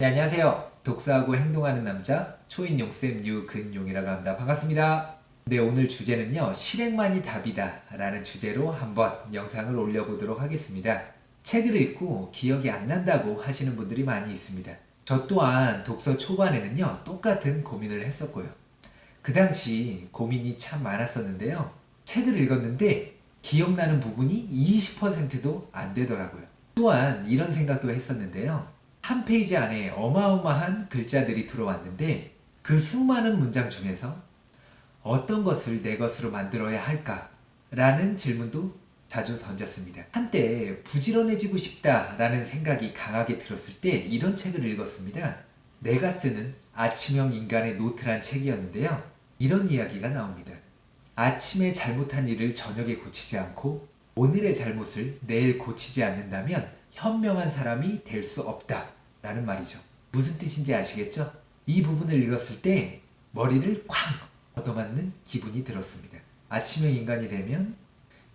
네, 안녕하세요. 독서하고 행동하는 남자 초인용쌤 유근용이라고 합니다. 반갑습니다. 네, 오늘 주제는요. 실행만이 답이다 라는 주제로 한번 영상을 올려보도록 하겠습니다. 책을 읽고 기억이 안 난다고 하시는 분들이 많이 있습니다. 저 또한 독서 초반에는요. 똑같은 고민을 했었고요. 그 당시 고민이 참 많았었는데요. 책을 읽었는데 기억나는 부분이 20%도 안 되더라고요. 또한 이런 생각도 했었는데요. 한 페이지 안에 어마어마한 글자들이 들어왔는데 그 수많은 문장 중에서 어떤 것을 내 것으로 만들어야 할까? 라는 질문도 자주 던졌습니다. 한때 부지런해지고 싶다라는 생각이 강하게 들었을 때 이런 책을 읽었습니다. 내가 쓰는 아침형 인간의 노트란 책이었는데요. 이런 이야기가 나옵니다. 아침에 잘못한 일을 저녁에 고치지 않고 오늘의 잘못을 내일 고치지 않는다면 현명한 사람이 될 수 없다. 라는 말이죠. 무슨 뜻인지 아시겠죠? 이 부분을 읽었을 때 머리를 쾅 얻어맞는 기분이 들었습니다. 아침형 인간이 되면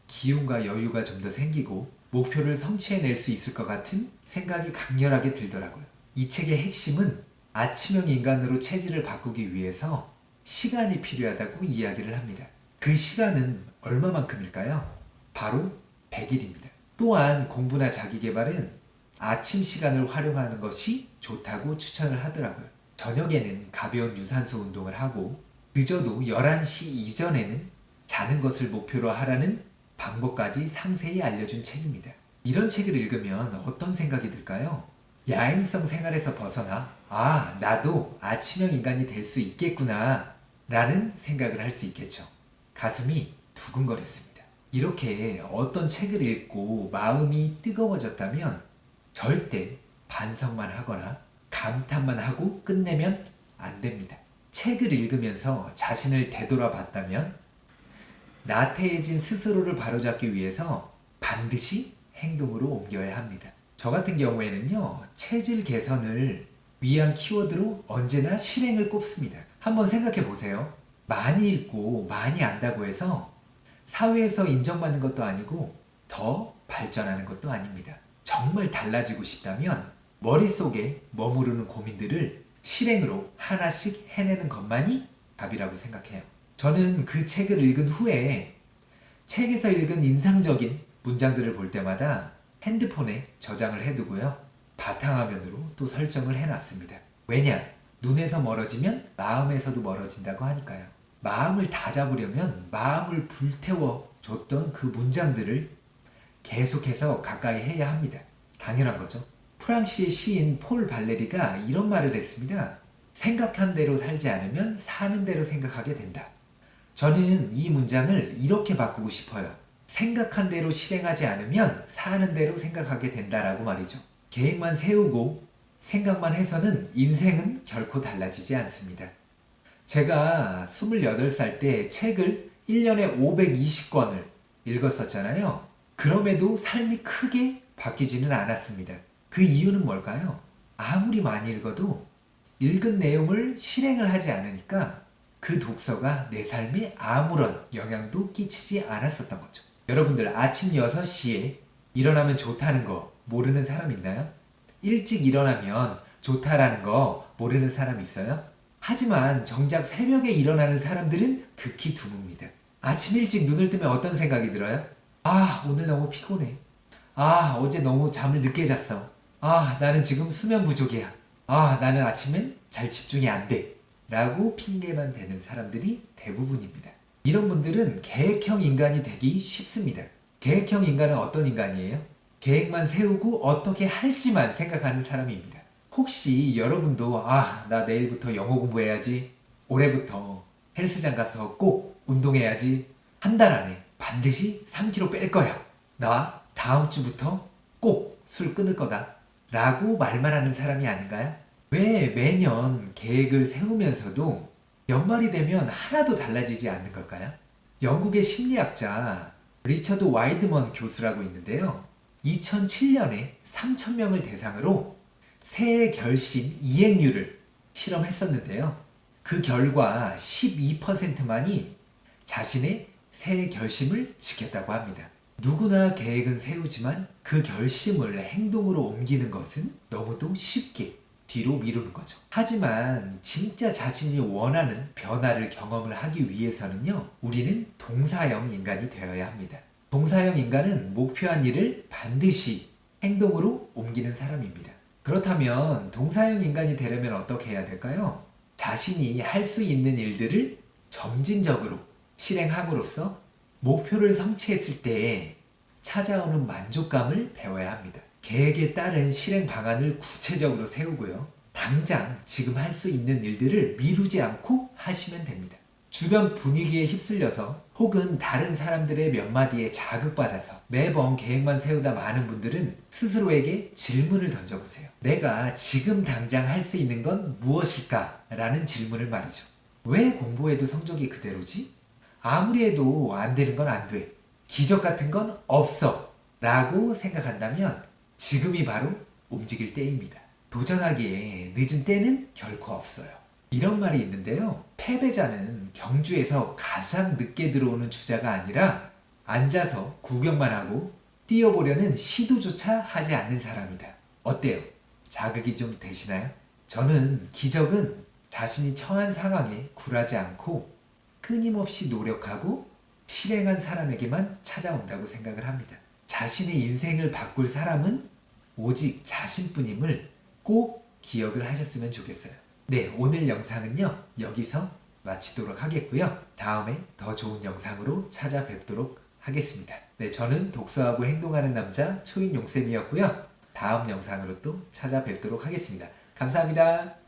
기운과 여유가 좀 더 생기고 목표를 성취해낼 수 있을 것 같은 생각이 강렬하게 들더라고요. 이 책의 핵심은 아침형 인간으로 체질을 바꾸기 위해서 시간이 필요하다고 이야기를 합니다. 그 시간은 얼마만큼일까요? 바로 100일입니다. 또한 공부나 자기 개발은 아침 시간을 활용하는 것이 좋다고 추천을 하더라고요. 저녁에는 가벼운 유산소 운동을 하고 늦어도 11시 이전에는 자는 것을 목표로 하라는 방법까지 상세히 알려준 책입니다. 이런 책을 읽으면 어떤 생각이 들까요? 야행성 생활에서 벗어나, 아, 나도 아침형 인간이 될 수 있겠구나, 라는 생각을 할 수 있겠죠. 가슴이 두근거렸습니다. 이렇게 어떤 책을 읽고 마음이 뜨거워졌다면 절대 반성만 하거나 감탄만 하고 끝내면 안 됩니다. 책을 읽으면서 자신을 되돌아 봤다면 나태해진 스스로를 바로잡기 위해서 반드시 행동으로 옮겨야 합니다. 저 같은 경우에는요, 체질 개선을 위한 키워드로 언제나 실행을 꼽습니다. 한번 생각해 보세요. 많이 읽고 많이 안다고 해서 사회에서 인정받는 것도 아니고 더 발전하는 것도 아닙니다. 정말 달라지고 싶다면 머릿속에 머무르는 고민들을 실행으로 하나씩 해내는 것만이 답이라고 생각해요. 저는 그 책을 읽은 후에 책에서 읽은 인상적인 문장들을 볼 때마다 핸드폰에 저장을 해두고요. 바탕화면으로 또 설정을 해놨습니다. 왜냐? 눈에서 멀어지면 마음에서도 멀어진다고 하니까요. 마음을 다 잡으려면 마음을 불태워 줬던 그 문장들을 계속해서 가까이 해야 합니다. 당연한 거죠. 프랑스의 시인 폴 발레리가 이런 말을 했습니다. 생각한 대로 살지 않으면 사는 대로 생각하게 된다. 저는 이 문장을 이렇게 바꾸고 싶어요. 생각한 대로 실행하지 않으면 사는 대로 생각하게 된다라고 말이죠. 계획만 세우고 생각만 해서는 인생은 결코 달라지지 않습니다. 제가 28살 때 책을 1년에 520권을 읽었었잖아요. 그럼에도 삶이 크게 바뀌지는 않았습니다. 그 이유는 뭘까요? 아무리 많이 읽어도 읽은 내용을 실행을 하지 않으니까 그 독서가 내 삶에 아무런 영향도 끼치지 않았었던 거죠. 여러분들 아침 6시에 일어나면 좋다는 거 모르는 사람 있나요? 일찍 일어나면 좋다라는 거 모르는 사람 있어요? 하지만 정작 새벽에 일어나는 사람들은 극히 드뭅니다. 아침 일찍 눈을 뜨면 어떤 생각이 들어요? 아, 오늘 너무 피곤해. 아, 어제 너무 잠을 늦게 잤어. 아, 나는 지금 수면 부족이야. 아, 나는 아침엔 잘 집중이 안 돼. 라고 핑계만 대는 사람들이 대부분입니다. 이런 분들은 계획형 인간이 되기 쉽습니다. 계획형 인간은 어떤 인간이에요? 계획만 세우고 어떻게 할지만 생각하는 사람입니다. 혹시 여러분도 아, 나 내일부터 영어 공부해야지. 올해부터 헬스장 가서 꼭 운동해야지. 한 달 안에 반드시 3kg 뺄 거야. 나 다음 주부터 꼭 술 끊을 거다. 라고 말만 하는 사람이 아닌가요? 왜 매년 계획을 세우면서도 연말이 되면 하나도 달라지지 않는 걸까요? 영국의 심리학자 리처드 와이드먼 교수라고 있는데요. 2007년에 3,000명을 대상으로 새해 결심 이행률을 실험했었는데요. 그 결과 12%만이 자신의 새해 결심을 지켰다고 합니다. 누구나 계획은 세우지만 그 결심을 행동으로 옮기는 것은 너무도 쉽게 뒤로 미루는 거죠. 하지만 진짜 자신이 원하는 변화를 경험을 하기 위해서는요, 우리는 동사형 인간이 되어야 합니다. 동사형 인간은 목표한 일을 반드시 행동으로 옮기는 사람입니다. 그렇다면 동사형 인간이 되려면 어떻게 해야 될까요? 자신이 할 수 있는 일들을 점진적으로 실행함으로써 목표를 성취했을 때 찾아오는 만족감을 배워야 합니다. 계획에 따른 실행 방안을 구체적으로 세우고요. 당장 지금 할 수 있는 일들을 미루지 않고 하시면 됩니다. 주변 분위기에 휩쓸려서 혹은 다른 사람들의 몇 마디에 자극받아서 매번 계획만 세우다 많은 분들은 스스로에게 질문을 던져보세요. 내가 지금 당장 할 수 있는 건 무엇일까? 라는 질문을 말이죠. 왜 공부해도 성적이 그대로지? 아무리 해도 안 되는 건 안 돼. 기적 같은 건 없어. 라고 생각한다면 지금이 바로 움직일 때입니다. 도전하기에 늦은 때는 결코 없어요. 이런 말이 있는데요. 패배자는 경주에서 가장 늦게 들어오는 주자가 아니라 앉아서 구경만 하고 뛰어보려는 시도조차 하지 않는 사람이다. 어때요? 자극이 좀 되시나요? 저는 기적은 자신이 처한 상황에 굴하지 않고 끊임없이 노력하고 실행한 사람에게만 찾아온다고 생각을 합니다. 자신의 인생을 바꿀 사람은 오직 자신뿐임을 꼭 기억을 하셨으면 좋겠어요. 네, 오늘 영상은요, 여기서 마치도록 하겠고요. 다음에 더 좋은 영상으로 찾아뵙도록 하겠습니다. 네, 저는 독서하고 행동하는 남자 초인용쌤이었고요. 다음 영상으로 또 찾아뵙도록 하겠습니다. 감사합니다.